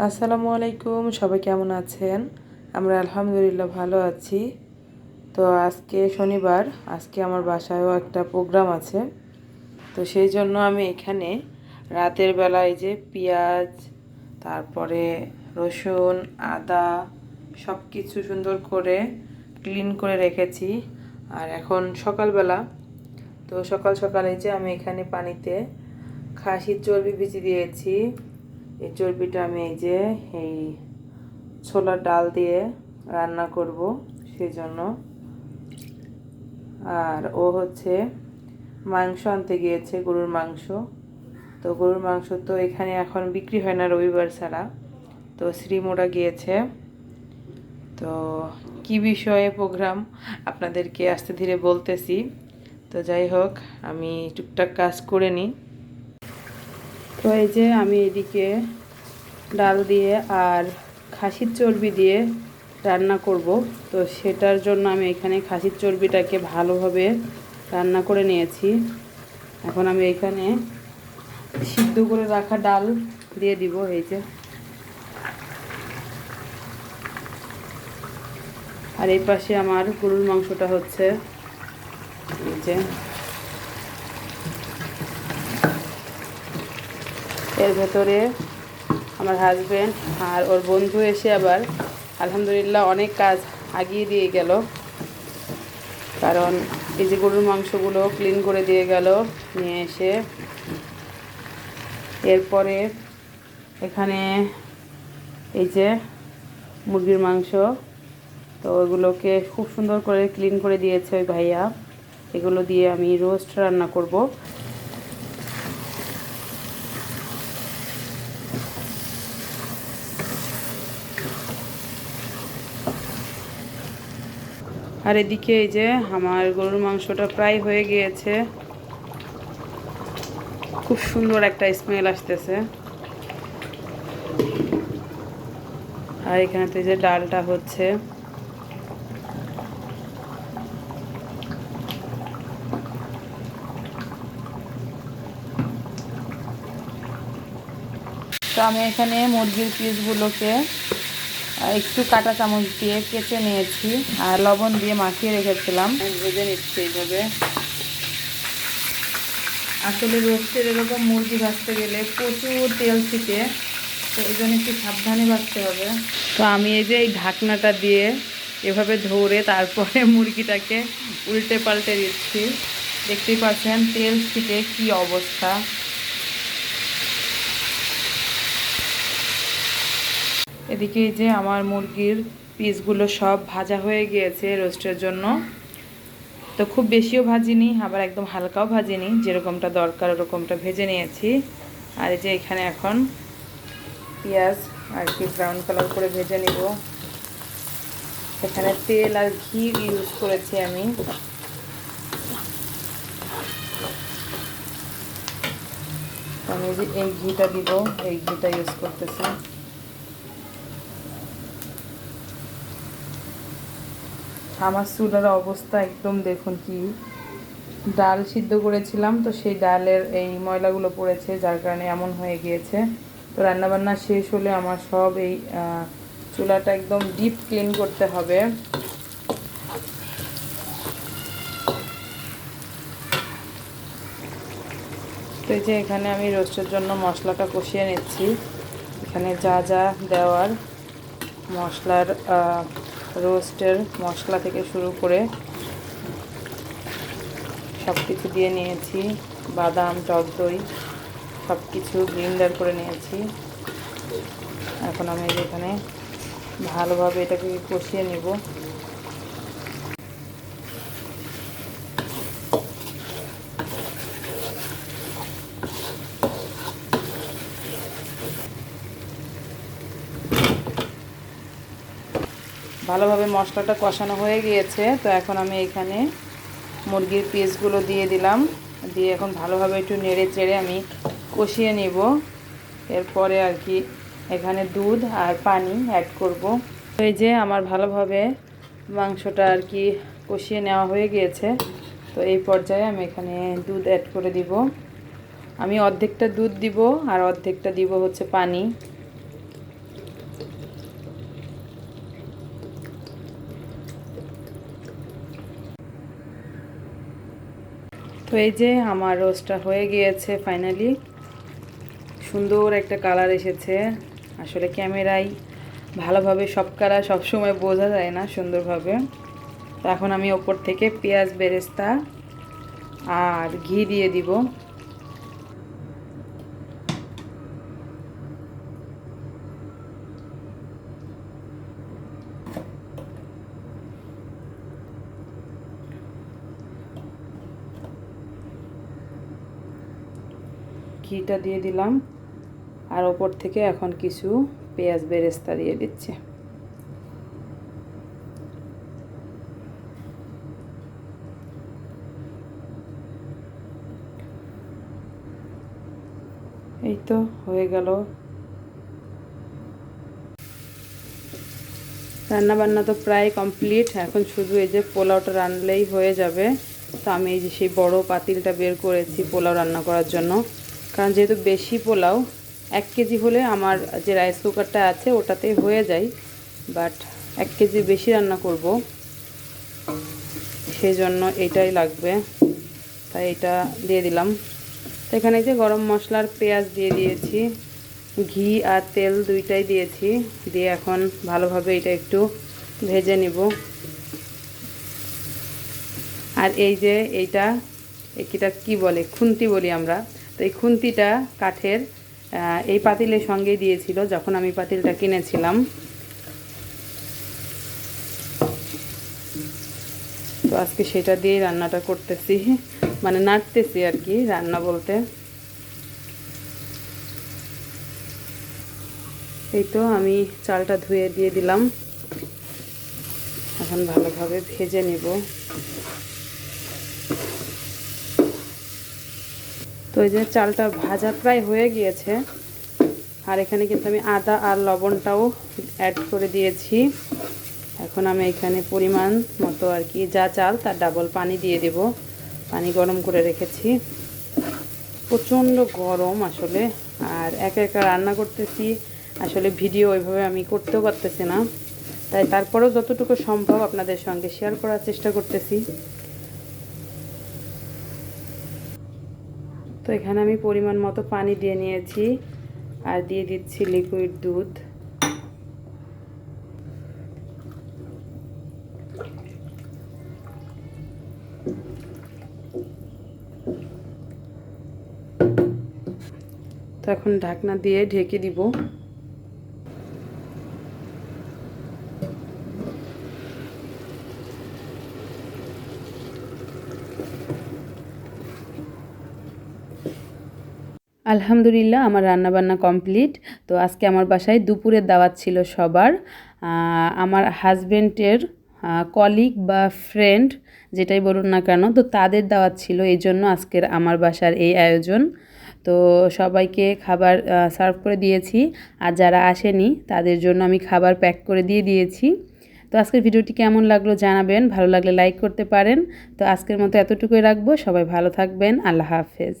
আসসালামু আলাইকুম, সবাই কেমন আছেন? আমরা আলহামদুলিল্লাহ ভালো আছি। তো আজকে শনিবার, আজকে আমার বাসায়ও একটা প্রোগ্রাম আছে। তো সেই জন্য আমি এখানে রাতের বেলায় যে পেঁয়াজ, তারপরে রসুন, আদা সব কিছু সুন্দর করে ক্লিন করে রেখেছি। আর এখন সকালবেলা, তো সকাল সকালে যে আমি এখানে পানিতে খাসির চর্বি ভিজি দিয়েছি। এই চর্বিটা আমি এই যে এই ছোলার ডাল দিয়ে রান্না করব সেই জন্য আর ও হচ্ছে মাংস আনতে গিয়েছে, গরুর মাংস। তো গরুর মাংস তো এখানে এখন বিক্রি হয় না রবিবার ছাড়া। তো শ্রীমোড়া গিয়েছে। তো কি বিষয়ে প্রোগ্রাম আপনাদেরকে আস্তে ধীরে বলতেছি। তো যাই হোক, আমি টুকটাক কাজ করে নিই। তো এই যে আমি এদিকে ডাল দিয়ে আর খাসির চর্বি দিয়ে রান্না করব। তো সেটার জন্য আমি এখানে খাসির চর্বিটাকে ভালোভাবে রান্না করে নিয়েছি। এখন আমি এখানে সিদ্ধ করে রাখা ডাল দিয়ে দিব, এই যে। আর এই পাশে আমার গরুর মাংসটা হচ্ছে, এই যে। এর ভেতরে আমার হাজব্যান্ড আর ওর বন্ধু এসে আবার আলহামদুলিল্লাহ অনেক কাজ আগিয়ে দিয়ে গেল। কারণ এই যে গরুর মাংসগুলো ক্লিন করে দিয়ে গেল, নিয়ে এসে এরপরে এখানে এই যে মুরগির মাংস, তো ওগুলোকে খুব সুন্দর করে ক্লিন করে দিয়েছে ওই ভাইয়া। এগুলো দিয়ে আমি রোস্ট রান্না করব। আর এদিকে এই যে আমার গরুর মাংসটা প্রায় হয়ে গিয়েছে। খুব সুন্দর একটা স্মেল আসতেছে। আর এখানেতে যে ডালটা হচ্ছে। তো আমি এখানে মুরগির পিসগুলোকে একটু কাটা চামচ দিয়ে কেচে নিয়েছি আর লবণ দিয়ে মাখিয়ে রেখেছিলাম। ভেজে নিচ্ছি এইভাবে। আসলে রোস্টের এরকম মুরগি ভাজতে গেলে প্রচুর তেল ছিটে তো এই জন্য একটু সাবধানে ভাজতে হবে। তো আমি এই যে এই ঢাকনাটা দিয়ে এভাবে ধরে তারপরে মুরগিটাকে উল্টে পাল্টে দিচ্ছি। দেখতেই পাচ্ছেন তেল ছিটে কি অবস্থা। এদিকে এই যে আমার মুরগির পিসগুলো সব ভাজা হয়ে গিয়েছে রোস্টের জন্য। তো খুব বেশিও ভাজিনি, আবার একদম হালকাও ভাজিনি, যেরকমটা দরকার ওরকমটা ভেজে নিয়েছি। আর এই যে এখানে এখন পেঁয়াজ আর কি ব্রাউন কালার করে ভেজে নিব। এখানে তেল আর ঘি ইউজ করেছি আমি। আমি যে এই ঘিটা দিব, এই ঘিটা ইউজ করতেছি। আমার চুলার অবস্থা একদম দেখুন কি। ডাল সিদ্ধ করেছিলাম, তো সেই ডালের এই ময়লাগুলো পড়েছে, যার কারণে এমন হয়ে গিয়েছে। তো রান্নাবান্না শেষ হলে আমার সব এই চুলাটা একদম ডিপ ক্লিন করতে হবে। তো যে এখানে আমি রোস্টের জন্য মশলাটা কষিয়ে নিচ্ছি। এখানে যা যা দেওয়ার মশলার রোস্টের মশলা থেকে শুরু করে সব কিছু দিয়ে নিয়েছি। বাদাম, টক দই সব কিছু গ্রিন্ডার করে নিয়েছি। এখন আমি এখানে ভালোভাবে এটাকে কষিয়ে নিব। ভালোভাবে মশলাটা কষানো হয়ে গিয়েছে, তো এখন আমি এখানে মুরগির পিসগুলো দিয়ে দিলাম। দিয়ে এখন ভালোভাবে একটু নেড়ে চেড়ে আমি কষিয়ে নিব। এরপরে আর কি এখানে দুধ আর পানি অ্যাড করব। এই যে আমার ভালোভাবে মাংসটা আর কি কষিয়ে নেওয়া হয়ে গিয়েছে, তো এই পর্যায়ে আমি এখানে দুধ অ্যাড করে দিব। আমি অর্ধেকটা দুধ দিব আর অর্ধেকটা দিব হচ্ছে পানি। তো এই যে আমার রোজটা হয়ে গিয়েছে ফাইনালি সুন্দর একটা কালার এসেছে। আসলে ক্যামেরাই ভালোভাবে সব কালার সবসময় বোঝা যায় না সুন্দরভাবে। তো এখন আমি ওপর থেকে পেঁয়াজ বেরেস্তা আর ঘি দিয়ে দিব। ঘিটা দিয়ে দিলাম। আর ওপর থেকে এখন কিছু পেঁয়াজ বেরেস্তা দিয়ে দিচ্ছে। এই তো হয়ে গেল। রান্না বান্না তো প্রায় কমপ্লিট। এখন শুধু এই যে পোলাওটা রানলেই হয়ে যাবে। তো আমি এই যে সেই বড় পাতিলটা বের করেছি পোলাও রান্না করার জন্য। কারণ যেহেতু বেশি পোলাও, এক কেজি হলে আমার যে রাইস কুকারটা আছে ওটাতে হয়ে যায় বাট এক কেজি বেশি রান্না করব। সেই জন্য এটাই লাগবে। তাই এটা দিয়ে দিলাম। তো এখানে যে গরম মশলার পেঁয়াজ দিয়ে দিয়েছি, ঘি আর তেল দুইটাই দিয়েছি, দিয়ে এখন ভালোভাবে এটা একটু ভেজে নিব। আর এই যে এইটা এটা কি বলে, খুন্তি বলি আমরা তো এই খুন্তিটা কাঠের এই পাতিলের সঙ্গেই দিয়েছিল যখন আমি পাতিলটা কিনেছিলাম। তো আজকে সেটা দিয়েই রান্নাটা করতেছি মানে নাড়তেছি আর কি রান্না বলতে। এই তো আমি চালটা ধুয়ে দিয়ে দিলাম। এখন ভালোভাবে ভেজে নিব। এই যে চালটা ভাজা প্রায় হয়ে গিয়েছে। আর এখানে কিন্তু আমি আদা আর লবণটাও অ্যাড করে দিয়েছি। এখন আমি এখানে পরিমাণ মতো আর কি যা চাল তার ডাবল পানি দিয়ে দেব। পানি গরম করে রেখেছি। প্রচণ্ড গরম আসলে। আর একা একা রান্না করতেছি, আসলে ভিডিও ওইভাবে আমি করতেও পারতেছি না। তাই তারপরেও যতটুকু সম্ভব আপনাদের সঙ্গে শেয়ার করার চেষ্টা করতেছি। তো এখানে আমি পরিমাণ মতো পানি দিয়ে নিয়েছি আর দিয়ে দিচ্ছি লিকুইড দুধ। তো এখন ঢাকনা দিয়ে ঢেকে দিব। আলহামদুলিল্লাহ, আমার রান্নাবান্না কমপ্লিট। তো আজকে আমার বাসায় দুপুরের দাওয়াত ছিল সবার। আমার হাজব্যান্ডের কলিগ বা ফ্রেন্ড, যেটাই বলুন না কেন, তো তাদের দাওয়াত ছিল, এই জন্য আজকের আমার বাসার এই আয়োজন। তো সবাইকে খাবার সার্ভ করে দিয়েছি। আর যারা আসেনি, তাদের জন্য আমি খাবার প্যাক করে দিয়ে দিয়েছি। তো আজকের ভিডিওটি কেমন লাগল জানাবেন, ভালো লাগলে লাইক করতে পারেন। তো আজকের মতো এতটুকুই রাখব, সবাই ভালো থাকবেন, আল্লাহ হাফেজ।